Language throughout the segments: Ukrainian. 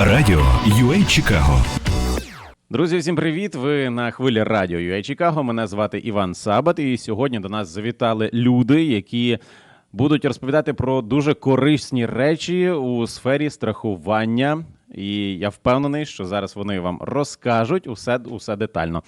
Радіо UA Чикаго. Друзі, всім привіт! Ви на хвилі радіо UA Чикаго. Мене звати Іван Сабат, і сьогодні до нас завітали люди, які будуть розповідати про дуже корисні речі у сфері страхування. І я впевнений, що зараз вони вам розкажуть усе, усе детально.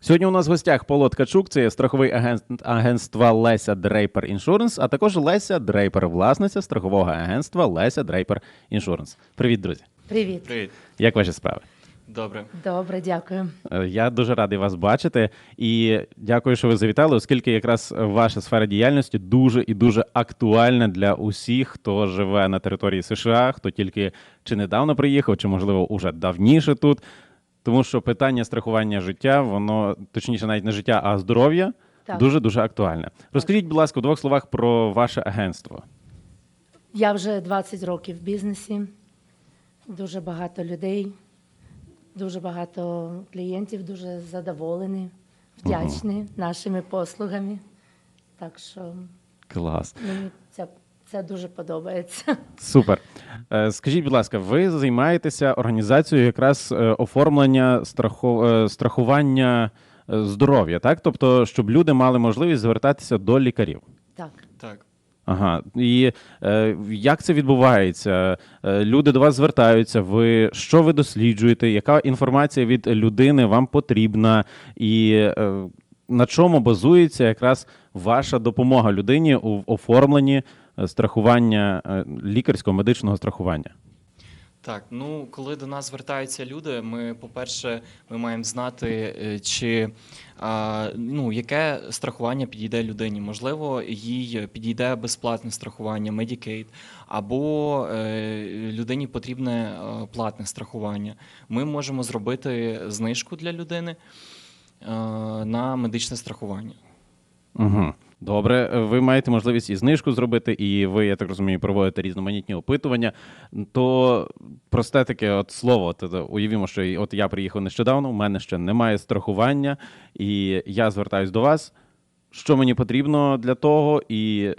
Сьогодні у нас в гостях Павло Ткачук, це страховий агент агентства Леся Дрейпер Іншуренс, а також Леся Дрейпер, власниця страхового агентства Леся Дрейпер Іншуренс. Привіт, друзі! Привіт. Привіт, Як ваші справи? добре. Добре, дякую. Е, Я дуже радий вас бачити і дякую, що ви завітали, оскільки якраз ваша сфера діяльності дуже і дуже актуальна для усіх, хто живе на території США, хто тільки чи недавно приїхав, чи можливо уже давніше тут. Тому що питання страхування життя, воно точніше, навіть не життя, а здоров'я дуже дуже актуальне. Розкажіть, будь ласка, у двох словах про ваше агентство. Я вже 20 років в бізнесі, дуже багато людей, дуже багато клієнтів, дуже задоволені, вдячні нашими послугами. Так що Клас. мені це, це дуже подобається. Супер. Е, Скажіть, будь ласка, ви займаєтеся організацією якраз е, оформлення страху... е, страхування здоров'я, так? Тобто, щоб люди мали можливість звертатися до лікарів. Так. Ага. І е, як це відбувається? Е, люди до вас звертаються. Ви що ви досліджуєте? Яка інформація від людини вам потрібна? І е, на чому базується якраз ваша допомога людині у оформленні е, страхування е, лікарського медичного страхування? Так, ну коли до нас звертаються люди, ми, по-перше, ми маємо знати, е, чи ну, яке страхування підійде людині. Можливо, їй підійде безплатне страхування, Medicaid, або е, людині потрібне е, платне страхування. Ми можемо зробити знижку для людини на медичне страхування. Угу. Добре, ви маєте можливість і знижку зробити, і ви, я так розумію, проводите різноманітні опитування. То просте таке от слово, от, е, уявімо, що от я приїхав нещодавно, у мене ще немає страхування, і я звертаюсь до вас. Що мені потрібно для того, і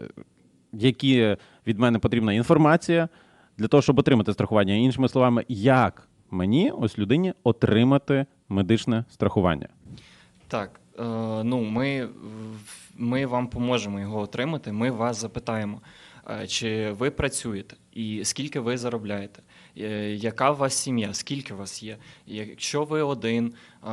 які від мене потрібна інформація для того, щоб отримати страхування. Іншими словами, як мені, ось людині, отримати медичне страхування? Так, ну ми, ми вам поможемо його отримати. Ми вас запитаємо, е, чи ви працюєте і скільки ви заробляєте, е, яка у вас сім'я, скільки вас є. Якщо ви один, е,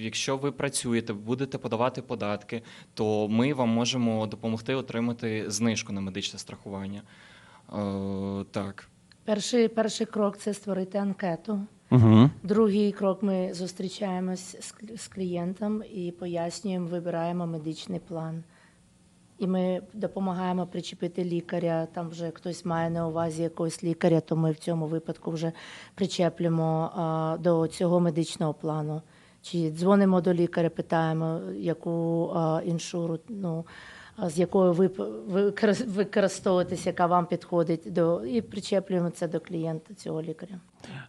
якщо ви працюєте, будете подавати податки, то ми вам можемо допомогти отримати знижку на медичне страхування. Е, Так. Перший, перший крок це створити анкету. Угу. Другий крок ми зустрічаємось з, клієнтом і пояснюємо, вибираємо медичний план. І ми допомагаємо причепити лікаря. Там вже хтось має на увазі якогось лікаря, то ми в цьому випадку вже причеплюємо а, до цього медичного плану. Чи дзвонимо до лікаря, питаємо, яку а, іншуру, ну, з якою ви використовуєтесь, яка вам підходить, до, і причеплюємо це до клієнта цього лікаря.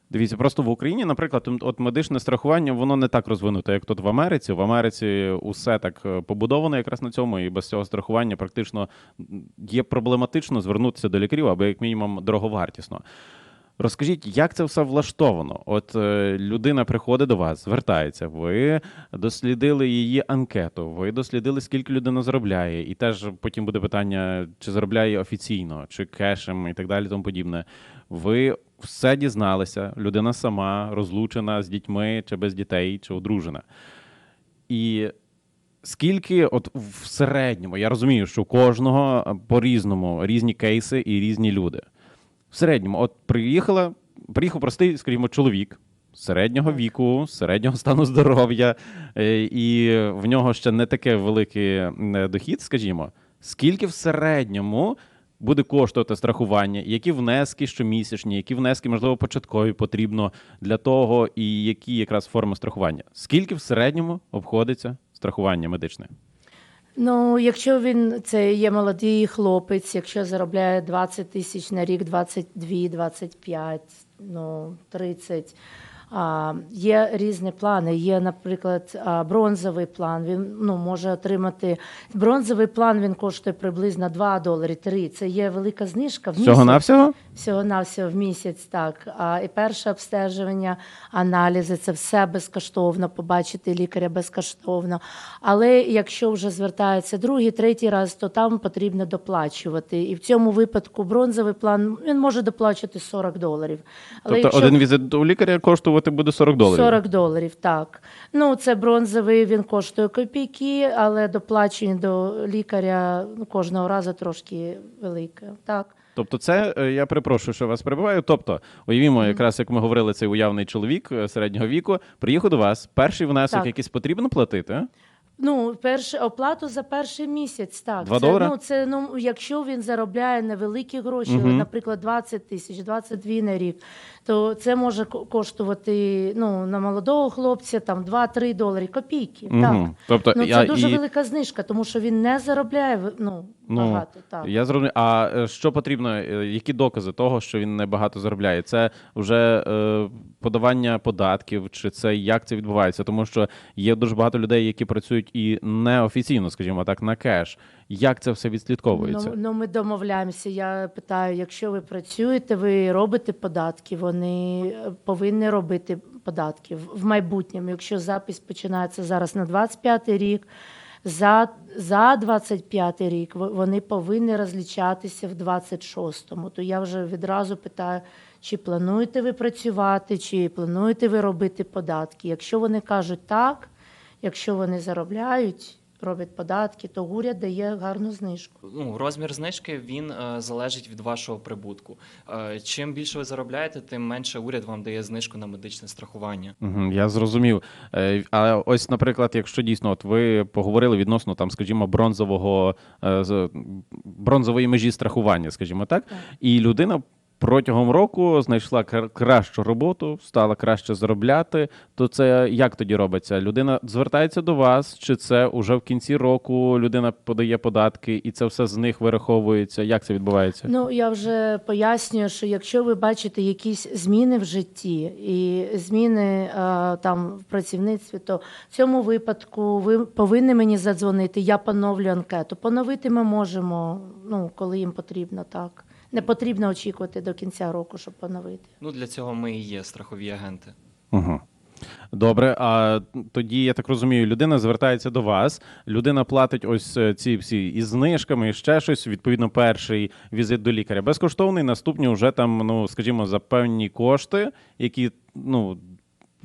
Дивіться, просто в Україні, наприклад, от медичне страхування воно не так розвинуте, як тут в Америці. В Америці усе так е, побудовано якраз на цьому, і без цього страхування практично є проблематично звернутися до лікарів або як мінімум дороговартісно. Розкажіть, як це все влаштовано? От е, людина приходить до вас, звертається, ви дослідили її анкету, ви дослідили, скільки людина заробляє, і теж потім буде питання, чи заробляє офіційно, чи кешем і так далі, тому подібне. Ви все дізналися, людина сама розлучена з дітьми, чи без дітей, чи одружена. І скільки, от в середньому, я розумію, що у кожного е, по-різному різні кейси і різні люди. В середньому, от приїхала, приїхав простий, скажімо, чоловік середнього віку, середнього стану здоров'я, е, і в нього ще не таке великий е, дохід, скажімо. Скільки в середньому буде коштувати страхування, які внески щомісячні, які внески, можливо, початкові потрібно для того, і які якраз форми страхування? Скільки в середньому обходиться страхування медичне? Ну, якщо він це є молодий хлопець, якщо заробляє 20 тисяч на рік, 22, 25, ну, 30, А, є різні плани. Є, наприклад, бронзовий план. Він ну, може отримати бронзовий план. Він коштує приблизно 2 долари, 3. Це є велика знижка в місяць. Всього навсього? Всього навсього в місяць, так. А, і перше обстежування, аналізи це все безкоштовно, побачити лікаря безкоштовно. Але якщо вже звертається другий, третій раз, то там потрібно доплачувати. І в цьому випадку бронзовий план він може доплачувати 40 доларів. Але Тобто один візит до лікаря коштувати буде 40 доларів. 40 доларів, так. Ну, це бронзовий, він коштує копійки, але доплачення до лікаря кожного разу трошки велике. Так. Тобто, це е, я перепрошую, що вас перебиваю. Тобто, уявімо, якраз як ми говорили, цей уявний чоловік е, середнього віку приїхав до вас. Перший внесок Так. якийсь потрібно платити. Ну, перше, оплату за перший місяць, так. Два це? Ну, це, ну, якщо він заробляє невеликі гроші, Мгм. наприклад, 20 тисяч, 22 на рік, то це може ко- коштувати ну, на молодого хлопця там 2-3 долари, копійки. Так. Тобто, Ну, я, це дуже і, велика знижка, тому що він не заробляє ну, Ну, багато. Так. я зрозумів. А е, що потрібно, е, які докази того, що він небагато заробляє? Це вже е, подавання податків, чи це як це відбувається? Тому що є дуже багато людей, які працюють і неофіційно, скажімо так, на кеш. Як це все відслідковується? Ну, ну, ми домовляємося. Я питаю, якщо ви працюєте, ви робите податки, вони е, повинні робити податки в- майбутньому. Якщо запис починається зараз на 25 рік, за, за 25 рік вони повинні розлічатися в 26-му. То я вже відразу питаю, чи плануєте ви працювати, чи плануєте ви робити податки. Якщо вони кажуть так, якщо вони заробляють, роблять податки, то уряд дає гарну знижку. Ну, розмір знижки він е, залежить від вашого прибутку. Е, чим більше ви заробляєте, тим менше уряд вам дає знижку на медичне страхування. Угу, я зрозумів. Е, А ось, наприклад, якщо дійсно, от ви поговорили відносно там, скажімо, бронзового е, бронзової межі страхування, скажімо так, Так. і людина. Протягом року знайшла кра- кращу роботу, стала краще заробляти. То це як тоді робиться? Людина звертається до вас, чи це уже в кінці року людина подає податки, і це все з них вираховується? Як це відбувається? Ну я вже пояснюю, що якщо ви бачите якісь зміни в житті і зміни е, там в працівництві, то в цьому випадку ви повинні мені задзвонити. Я поновлю анкету. Поновити ми можемо, ну коли їм потрібно, так. Не потрібно очікувати до кінця року, щоб поновити. Ну, для цього ми і є страхові агенти. Угу. Добре, а тоді я так розумію, людина звертається до вас, людина платить ось е, ці всі із знижками, і ще щось. Відповідно, перший візит до лікаря безкоштовний. Наступні вже там, ну скажімо, за певні кошти, які ну.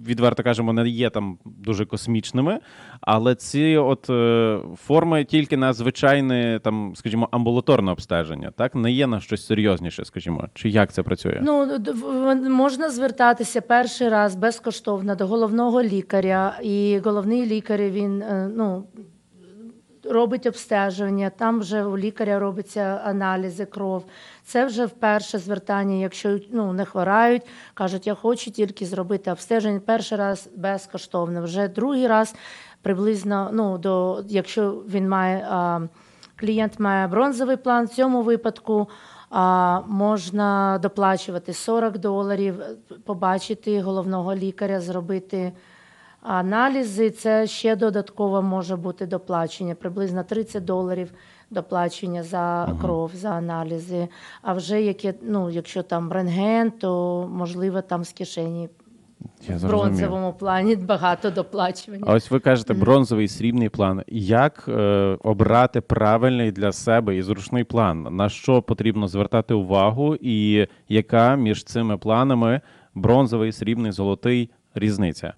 Відверто кажемо, не є там дуже космічними, але ці от е, форми тільки на звичайне, там, скажімо, амбулаторне обстеження, так не є на щось серйозніше, скажімо, чи як це працює? Ну можна звертатися перший раз безкоштовно до головного лікаря, і головний лікар він е, ну. Робить обстеження, там вже у лікаря робиться аналізи, кров. Це вже вперше звертання, якщо ну, не хворають, кажуть, я хочу тільки зробити обстеження. Перший раз безкоштовно, вже другий раз приблизно, ну, до, якщо він має, а, клієнт має бронзовий план, в цьому випадку а, можна доплачувати 40 доларів, побачити головного лікаря, зробити аналізи. Це ще додатково може бути доплачення, приблизно 30 доларів доплачення за кров, за аналізи. А вже яке, ну, якщо там рентген, то можливо там з кишені Я в зрозумів. бронзовому плані багато доплачування. А ось ви кажете бронзовий срібний план. Як е, обрати правильний для себе і зручний план? На що потрібно звертати увагу, і яка між цими планами бронзовий, срібний, золотий різниця?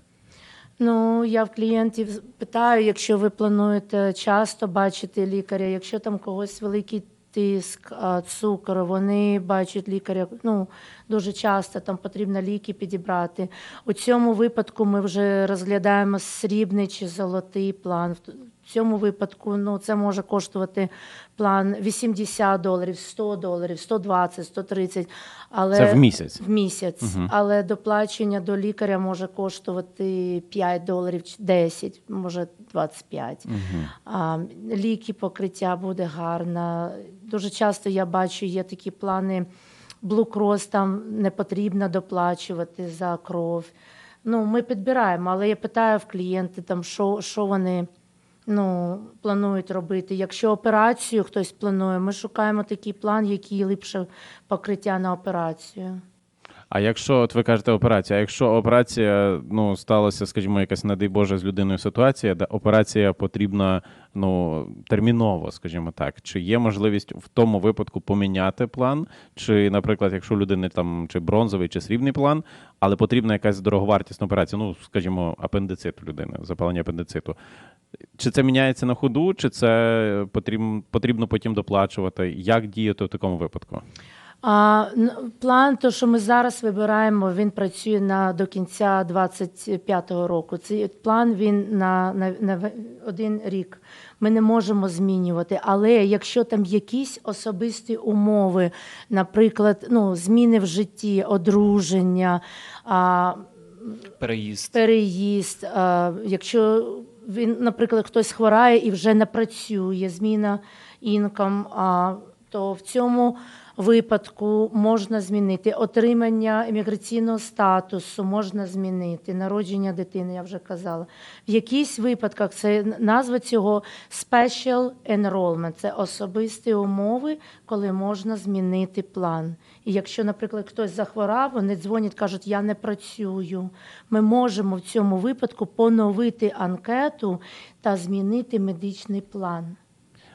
Ну, я в клієнтів питаю, якщо ви плануєте часто бачити лікаря, якщо там когось великий тиск, цукор, вони бачать лікаря ну, дуже часто, там потрібно ліки підібрати. У цьому випадку ми вже розглядаємо срібний чи золотий план. В цьому випадку ну, це може коштувати план 80 доларів, 100 доларів, 120, 130. Але Це в місяць. в місяць, Мгм. але доплачення до лікаря може коштувати 5 доларів, чи 10, може 25. Угу. А, ліки покриття буде гарно. Дуже часто я бачу, є такі плани Cross, там не потрібно доплачувати за кров. Ну, ми підбираємо, але я питаю в клієнти, там, що, що вони ну, планують робити. Якщо операцію хтось планує, ми шукаємо такий план, який ліпше покриття на операцію. А якщо от ви кажете операція, а якщо операція ну сталася, скажімо, якась не дай Боже з людиною ситуація, де операція потрібна ну терміново, скажімо так, чи є можливість в тому випадку поміняти план? Чи, наприклад, якщо у людини там чи бронзовий, чи срібний план, але потрібна якась дороговартісна операція, ну скажімо, апендицит у людини, запалення апендициту. Чи це міняється на ходу, чи це потрібно, потім доплачувати? Як діяти в такому випадку? А, план, то, що ми зараз вибираємо, він працює на, до кінця 25-го року. Цей план він на, на, на один рік. Ми не можемо змінювати. Але якщо там якісь особисті умови, наприклад, ну, зміни в житті, одруження, а, Переїзд. переїзд, а, якщо він, наприклад, хтось хворає і вже не працює, зміна інком, а, то в цьому випадку можна змінити отримання імміграційного статусу, можна змінити народження дитини, я вже казала. В якихось випадках це назва цього special enrollment, це особисті умови, коли можна змінити план. І якщо, наприклад, хтось захворав, вони дзвонять, кажуть, я не працюю. Ми можемо в цьому випадку поновити анкету та змінити медичний план.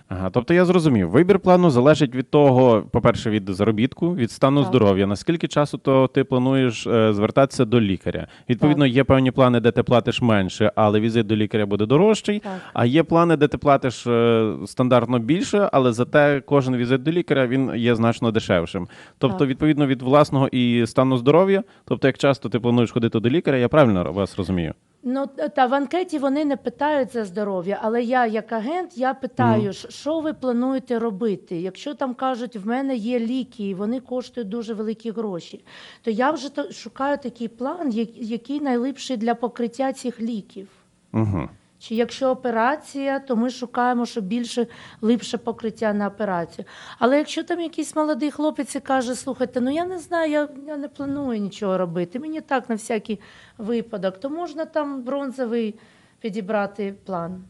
Ага, тобто я зрозумів, вибір плану залежить від того, по-перше, від заробітку, від стану Так. здоров'я. Наскільки часу то ти плануєш е, звертатися до лікаря? Відповідно, є певні плани, де ти платиш менше, але візит до лікаря буде дорожчий. Так. А є плани, де ти платиш е, стандартно більше, але зате кожен візит до лікаря він є значно дешевшим. Тобто, Так. відповідно від власного і стану здоров'я, тобто, як часто ти плануєш ходити до лікаря, я правильно вас розумію? Ну та в анкеті вони не питають за здоров'я, але я, як агент, я питаю, mm. що ви плануєте робити? Якщо там кажуть, в мене є ліки, і вони коштують дуже великі гроші, то я вже шукаю такий план, який найліпший для покриття цих ліків. Угу. Чи якщо операція, то ми шукаємо, щоб більше липше покриття на операцію. Але якщо там якийсь молодий хлопець і каже, слухайте, ну я не знаю, я, я не планую нічого робити, мені так на всякий випадок, то можна там бронзовий підібрати план.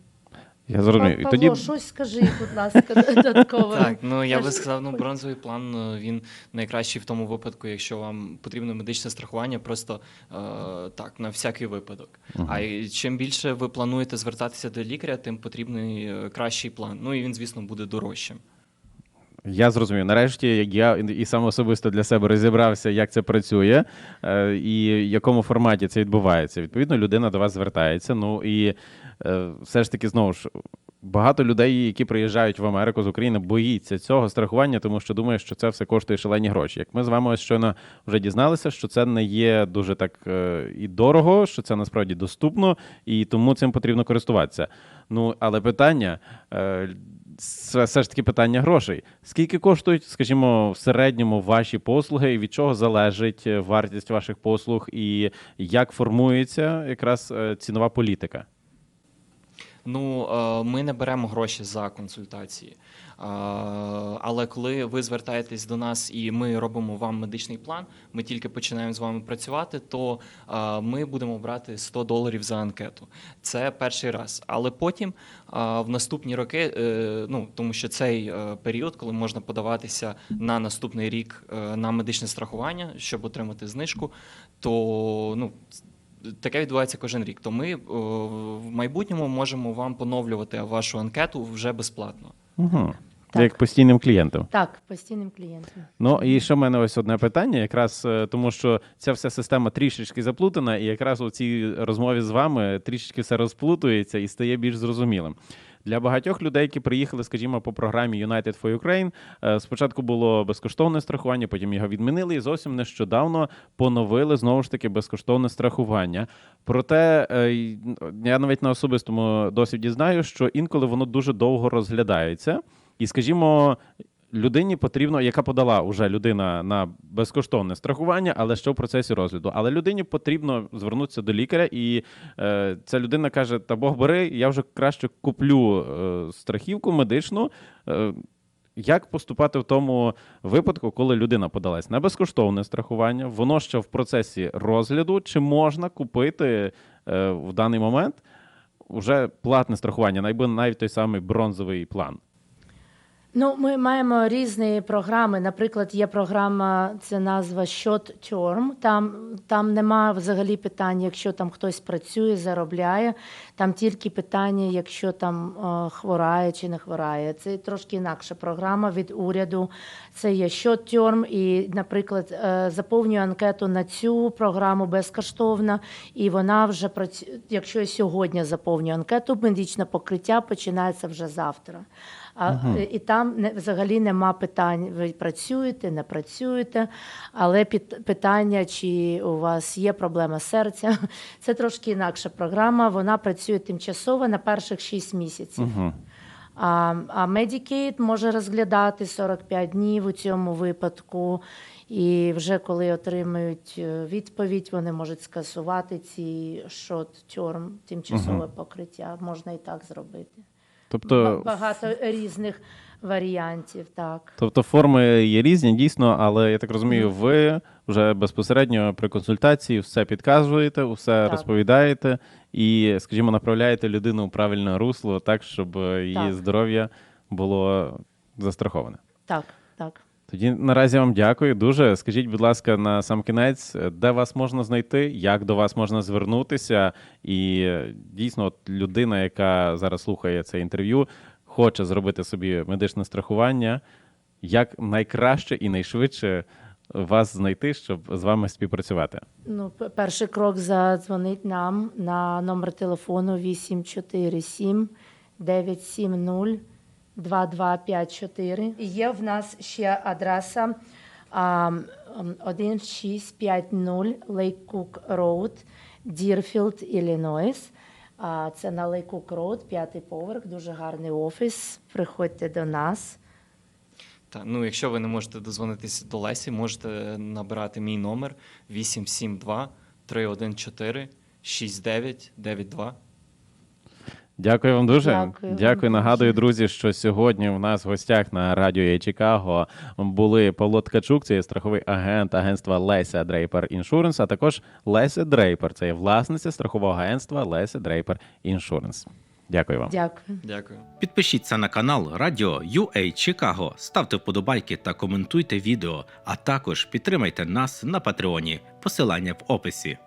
Я зрозумів. І Павло, тоді щось скажи, будь ласка, додатково. Так, ну я би сказав, ну бронзовий план е, він найкращий в тому випадку, якщо вам потрібно медичне страхування, просто е, так, на всякий випадок. А чим більше ви плануєте звертатися до лікаря, тим потрібний е, кращий план. Ну і він, звісно, буде дорожчим. Я зрозумів. Нарешті як я і сам особисто для себе розібрався, як це працює е, і в якому форматі це відбувається. Відповідно, людина до вас звертається. Ну і все ж таки, знову ж. Багато людей, які приїжджають в Америку з України, боїться цього страхування, тому що думає, що це все коштує шалені гроші. Як ми з вами ось щойно вже дізналися, що це не є дуже так е, і дорого, що це насправді доступно, і тому цим потрібно користуватися. Ну але питання е, це все ж таки питання грошей. Скільки коштують, скажімо, в середньому ваші послуги, і від чого залежить е, вартість ваших послуг, і як формується якраз е, цінова політика? Ну, е, ми не беремо гроші за консультації. Е, Але коли ви звертаєтесь до нас і ми робимо вам медичний план, ми тільки починаємо з вами працювати, то е, ми будемо брати 100 доларів за анкету. Це перший раз. Але потім в наступні роки, ну тому що цей період, коли можна подаватися на наступний рік на медичне страхування, щоб отримати знижку, то ну. Таке відбувається кожен рік. То ми в майбутньому можемо вам поновлювати вашу анкету вже безплатно. Угу. Так. Як постійним клієнтом. Так, постійним клієнтом. Ну і ще в мене ось одне питання, якраз е, тому, що ця вся система трішечки заплутана, і якраз у цій розмові з вами трішечки все розплутується і стає більш зрозумілим. Для багатьох людей, які приїхали, скажімо, по програмі United for Ukraine, е, спочатку було безкоштовне страхування, потім його відмінили, і зовсім нещодавно поновили знову ж таки безкоштовне страхування. Проте е, я навіть на особистому досвіді знаю, що інколи воно дуже довго розглядається. І, скажімо, людині потрібно, яка подала уже людина на безкоштовне страхування, але що в процесі розгляду. Але людині потрібно звернутися до лікаря, і е, ця людина каже: Та Бог бери, я вже краще куплю е, страхівку медичну. Е, як поступати в тому випадку, коли людина подалась на безкоштовне страхування, воно ще в процесі розгляду, чи можна купити е, в даний момент вже платне страхування, навіть той самий бронзовий план? Ну, ми маємо різні програми. Наприклад, є програма, це назва Short Term. Там, там нема взагалі питань, якщо там хтось працює, заробляє. Там тільки питання, якщо там е, хворає чи не хворає. Це трошки інакша програма від уряду. Це є Short Term. І, наприклад, е, заповнюю анкету на цю програму безкоштовно, і вона вже працює. Якщо я сьогодні заповнюю анкету, медичне покриття починається вже завтра. А, е, І там не, взагалі нема питань, ви працюєте, не працюєте, але під, питання, чи у вас є проблема серця, це трошки інакша програма. Вона працює тимчасово на перших 6 місяців. Угу. А, а Medicaid може розглядати 45 днів у цьому випадку. І вже коли отримають е, відповідь, вони можуть скасувати ці short-term тимчасове покриття. Можна і так зробити. Тобто, Багато різних варіантів, так. тобто форми є різні, дійсно, але я так розумію, ви вже безпосередньо при консультації все підказуєте, все Так. розповідаєте і, скажімо, направляєте людину у правильне русло, так, щоб її Так. здоров'я було застраховане. Так, так. Тоді наразі вам дякую дуже. Скажіть, будь ласка, на сам кінець, де вас можна знайти, як до вас можна звернутися? І дійсно, от людина, яка зараз слухає це інтерв'ю, хоче зробити собі медичне страхування, як найкраще і найшвидше вас знайти, щоб з вами співпрацювати? Ну, перший крок задзвонить нам на номер телефону 847 970 2254. І Є в нас ще адреса а, м, 1650 Lake Cook Road, Deerfield, Іллінойс. А, Це на Лейку Крот, п'ятий поверх, дуже гарний офіс. Приходьте до нас. Та, ну, якщо ви не можете дозвонитися до Лесі, можете набирати мій номер 872 314 6992. Дякую вам дуже. Дякую Дякую. Нагадую, друзі, що сьогодні у нас в гостях на радіо «Є Чикаго були Павло Ткачук, це є страховий агент агентства Леся Дрейпер Іншуренс, а також Леся Дрейпер. Це є власниця страхового агентства Леся Дрейпер Іншуренс. Дякую вам. Дякую. Дякую. Підпишіться на канал Радіо UA Чикаго, ставте вподобайки та коментуйте відео, а також підтримайте нас на Патреоні. Посилання в описі.